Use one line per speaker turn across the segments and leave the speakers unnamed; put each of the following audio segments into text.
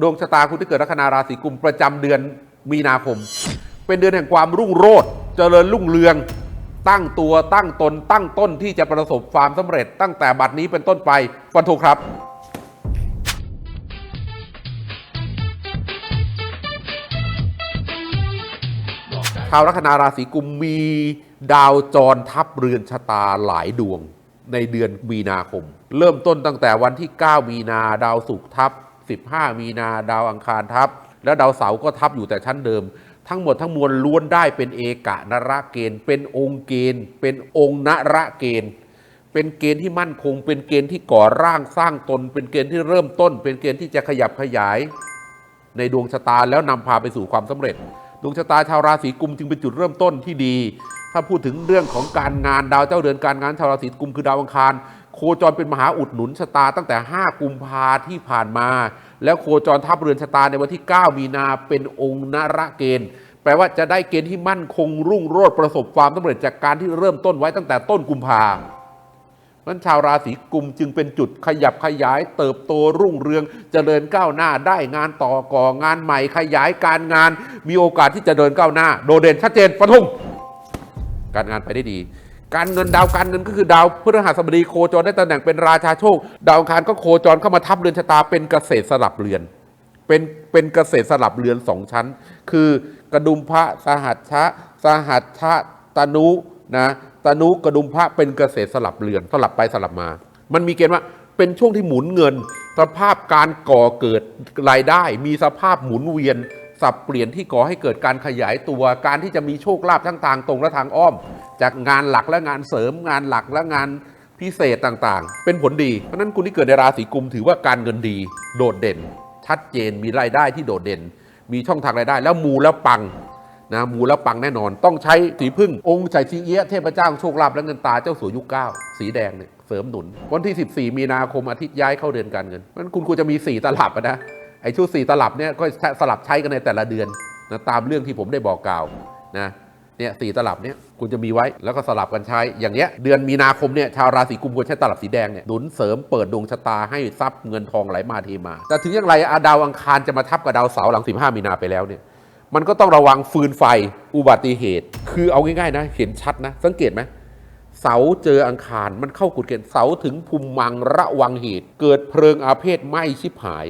ดวงชะตาคุณที่เกิดลัคนาราศีกุมประจำเดือนมีนาคม เป็นเดือนแห่งความรุ่งโรจน์เจริญรุ่งเรือง ตั้งตัวตั้งตนตั้งต้นที่จะประสบความสำเร็จ ตั้งแต่บัดนี้เป็นต้นไปฟันธงครับชาวลัคนาราศีกุมมีดาวจรทับเรือนชะตาหลายดวงในเดือนมีนาคม เริ่มต้นตั้งแต่วันที่ 9 มีนาดาวศุกร์ทับ 15 มีนาดาวอังคารทับ แล้วดาวเสาร์ก็ทับอยู่แต่ชั้นเดิม ทั้งหมดทั้งมวลล้วนได้เป็นเอกะนระเกณฑ์ เป็นองค์เกณฑ์ เป็นองค์นระเกณฑ์ เป็นเกณฑ์ที่มั่นคง เป็นเกณฑ์ที่ก่อร่างสร้างตน เป็นเกณฑ์ที่เริ่มต้น เป็นเกณฑ์ที่จะขยับขยาย ในดวงชะตาแล้วนำพาไปสู่ความสำเร็จ ดวงชะตาชาวราศีกุมจึงเป็นจุดเริ่มต้นที่ดี ถ้าพูดถึงเรื่องของการงานดาวเจ้าเรือนการงานชาวราศีกุมคือดาวอังคาร โคจรเป็นมหาอุดหนุนชะตาตั้งแต่ 5 กุมภาที่ผ่านมา แล้วโคจรทับเรือนชะตาในวันที่ 9 มีนาเป็นองค์นระเกณฑ์แปลว่าจะได้เกณฑ์ที่มั่นคงรุ่งโรจน์ประสบความสำเร็จจากการที่เริ่มต้นไว้ตั้งแต่ต้นกุมภานั้นชาวราศีกุมจึงเป็นจุดขยับขยายเติบโตรุ่งเรืองเจริญก้าวหน้าได้งานต่อก่องานใหม่ขยายการงาน มีโอกาสที่จะเดินก้าวหน้า โดดเด่นชัดเจนฟันธงการงานไปได้ดี การเงินดาวการเงินก็คือดาวพฤหัสบดีโคจรได้ตำแหน่งเป็นราชาโชค ดาวอังคารก็โคจรเข้ามาทับเรือนชะตาเป็นเกษตรสลับเรือน เป็นเป็นเกษตรสลับเรือนสองชั้น คือกระดุมพระสหัชชะสหัชชะตนุนะตนุกระดุมพระเป็นเกษตรสลับเรือนสลับไปสลับมา มันมีเกณฑ์ว่าเป็นช่วงที่หมุนเงิน สภาพการก่อเกิดรายได้ มีสภาพหมุนเวียนสับเปลี่ยนที่ก่อให้เกิดการขยายตัว การที่จะมีโชคลาภทั้งทางตรงและทางอ้อม จากงานหลักและงานเสริมงานหลักและงานพิเศษต่างๆ เป็นผลดี เพราะนั้นคุณที่เกิดในราศีกุมถือว่าการเงินดี โดดเด่น ชัดเจนมีรายได้ที่โดดเด่น มีช่องทางรายได้ แล้วมูแล้วปังนะมูแล้วปังแน่นอน ต้องใช้สีพึ่งองค์ไฉชีเอี้ยเทพเจ้าโชคลาภและเงินตาเจ้าสัวยุคเก้าสีแดงเนี่ยเสริมหนุน วันที่ 14 มีนาคมอาทิตย์ย้ายเข้าเดือนการเงินเพราะนั้นคุณควรจะมี 4 ตลับนะไอ้ชุด4ตลับเนี่ยก็สลับใช้กันในแต่ละเดือนนะตามเรื่องที่ผมได้บอกกล่าวนะ เนี่ยสี่ตลับเนี่ยคุณจะมีไว้แล้วก็สลับกันใช้อย่างเงี้ยเดือนมีนาคมเนี่ยชาวราศีกุมควรใช้ตลับสีแดงเนี่ยหนุนเสริมเปิดดวงชะตาให้ทรัพย์เงินทองไหลมาเทมา แต่ถึงอย่างไรอะดาวอังคารจะมาทับกับดาวเสาร์หลัง 15 มีนาไปแล้วเนี่ยมันก็ต้องระวังฟืนไฟอุบัติเหตุ คือเอาง่ายๆนะเห็นชัดนะ สังเกตไหมเสาเจออังคารมันเข้ากุดเกณฑ์เสาถึงภูมิมังระวังเหตุ เกิดเพลิงอาเพศไหม้ชิบหาย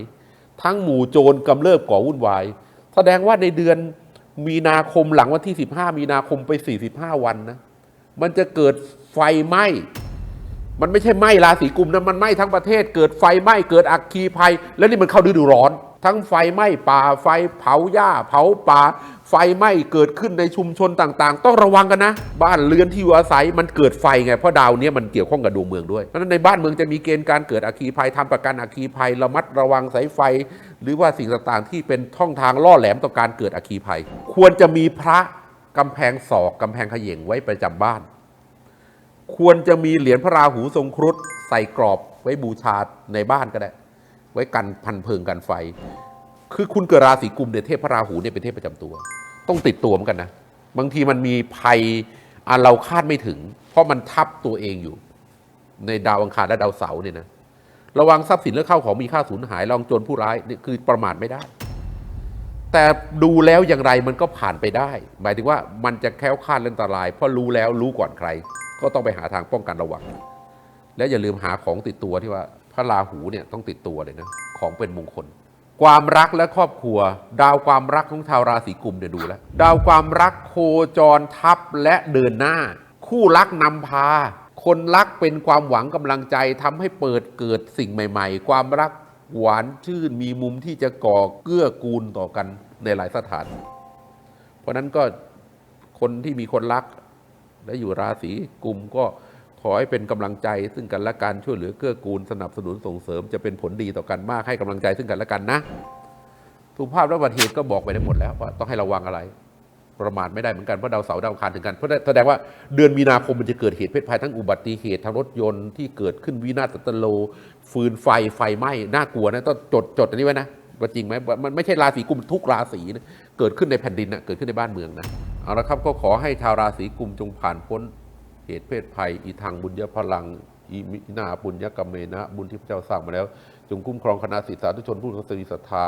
ทั้งหมู่โจรกำเริบก่อวุ่นวาย แสดงว่าในเดือน มีนาคมหลังวันที่ 15 มีนาคมไป 45 วันนะ มันจะเกิดไฟไหม้ มันไม่ใช่ไหม้ราศีกุมนะมันไหม้ทั้งประเทศ เกิดไฟไหม้เกิดอัคคีภัย แล้วนี่มันเข้าฤดูร้อน ทั้งไฟไหม้ป่าไฟเผาหญ้า เผาป่า ไฟไหม้เกิดขึ้นในชุมชนต่าง ๆ ต้องระวังกันนะ บ้านเรือนที่อยู่อาศัยมันเกิดไฟไงเพราะดาวเนี้ยมันเกี่ยวข้องกับดวงเมืองด้วยเพราะฉะนั้นในบ้านเมืองจะมีเกณฑ์การเกิดอัคคีภัยทำประกันอัคคีภัยระมัดระวังสายไฟ หรือว่าสิ่งต่างๆที่เป็นท่องทางล่อแหลมต่อการเกิดอคีภัย ควรจะมีพระกำแพงศอกกำแพงขย่งไว้ประจำบ้าน ควรจะมีเหรียญพระราหูทรงครุฑใส่กรอบไว้บูชาในบ้านก็ได้ ไว้กันพันเพลิงกันไฟ คือคุณเกิดราศีกุมเนี่ยเทพพระราหูเนี่ยเป็นเทพประจำตัว ต้องติดตัวเหมือนกันนะบางทีมันมีภัยอันเราคาดไม่ถึง เพราะมันทับตัวเองอยู่ ในดาวอังคารและดาวเสาร์เนี่ยนะ ระวังทรัพย์สินและเข้าของมีค่าสูญหายระวังโจรผู้ร้ายนี่คือประมาทไม่ได้ แต่ดูแล้วอย่างไรมันก็ผ่านไปได้ หมายถึงว่ามันจะแคล้วคลาดเรื่องอันตราย เพราะรู้แล้วรู้ก่อนใคร ก็ต้องไปหาทางป้องกันระวัง และอย่าลืมหาของติดตัวที่ว่าพระราหูเนี่ยต้องติดตัวเลยนะของเป็นมงคล ความรักและครอบครัว ดาวความรักของชาวราศีกุมเนี่ยดูแล้ว ดาวความรักโคจรทับและเดินหน้า คู่รักนำพา คนรักเป็นความหวังกำลังใจทำให้เปิดเกิดสิ่งใหม่ ๆ ความรักหวานชื่นมีมุมที่จะก่อเกื้อกูลต่อกันในหลายสถาน เพราะนั้นก็คนที่มีคนรัก และอยู่ราศีกุมก็ขอให้เป็นกำลังใจซึ่งกันและกันช่วยเหลือเกื้อกูลสนับสนุนส่งเสริมจะเป็นผลดีต่อกันมากให้กำลังใจซึ่งกันและกันนะสุภาพและอุบัติเหตุก็บอกไปได้หมดแล้วว่าต้องให้ระวังอะไร ประมาทไม่ได้เหมือนกันเพราะดาวเสาร์ดาวคารถึงกันเพราะแสดงว่าเดือนมีนาคมมันจะเกิดเหตุเพศภัยทั้งอุบัติเหตุทางรถยนต์ที่เกิดขึ้นวินาศตโล ฟืนไฟไฟไหม้น่ากลัวนะต้องจดจดอันนี้ไว้นะว่าจริงไหมมันไม่ใช่ราศีกุมทุกราศีนะเกิดขึ้นในแผ่นดินนะเกิดขึ้นในบ้านเมืองนะเอาละครับก็ขอให้ชาวราศีกุมจงผ่านพ้นเหตุเพศภัย อีทางบุญญพลังอีมินาบุญญกรรมเมนะบุญที่พระเจ้าสร้างมาแล้ว จงคุ้มครองคณะศิษย์สาธุชนผู้ศรัทธา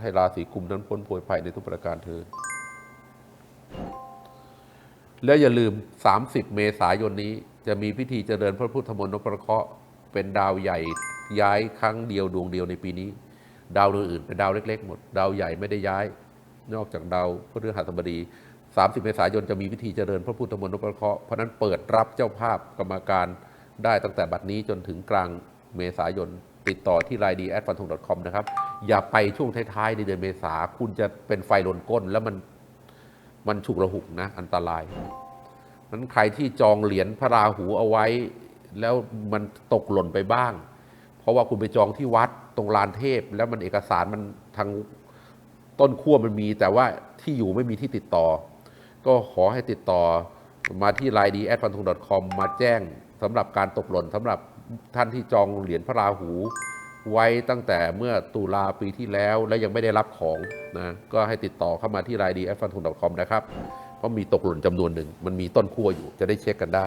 ให้ราศีกุมนั้นพ้นโผยภัยในทุกประการเธอ แล้วอย่าลืม 30 เมษายนนี้ จะมีพิธีเจริญพระพุทธมนต์นพระเคราะห์เป็นดาวใหญ่ย้ายครั้งเดียวดวงเดียวในปีนี้ ดาวดวงอื่นเป็นดาวเล็ก ๆ หมด ดาวใหญ่ไม่ได้ย้าย นอกจากดาวพฤหัสบดี 30 เมษายนจะมีพิธีเจริญพระพุทธมนต์นพระเคราะห์เพราะนั้นเปิดรับเจ้าภาพกรรมการได้ตั้งแต่บัดนี้จนถึงกลางเมษายนติดต่อที่ l i น์ดีแอดฟันธง .com นะครับ อย่าไปช่วงท้ายๆในเดือนเมษาคุณจะเป็นไฟลนก้นแล้วมัน มันฉุกระหุกนะ อันตรายนั้นใครที่จองเหรียญพระราหูเอาไว้ แล้วมันตกหล่นไปบ้าง เพราะว่าคุณไปจองที่วัดตรงลานเทพ แล้วมันเอกสารมันทางต้นขั้วมันมี แต่ว่าที่อยู่ไม่มีที่ติดต่อ ก็ขอให้ติดต่อมาที่ l i น์ดีแอดฟันธง .com มาแจ้งสำหรับการตกหล่นสำหรับท่านที่จองเหรียญพระราหู ไว้ตั้งแต่เมื่อตุลาปีที่แล้วและยังไม่ได้รับของนะก็ให้ติดต่อเข้ามาที่ไลน์ดีแอดฟันดอทคอมนะครับเพราะมีตกหล่นจำนวนหนึ่ง มันมีต้นขั้วอยู่จะได้เช็คกันได้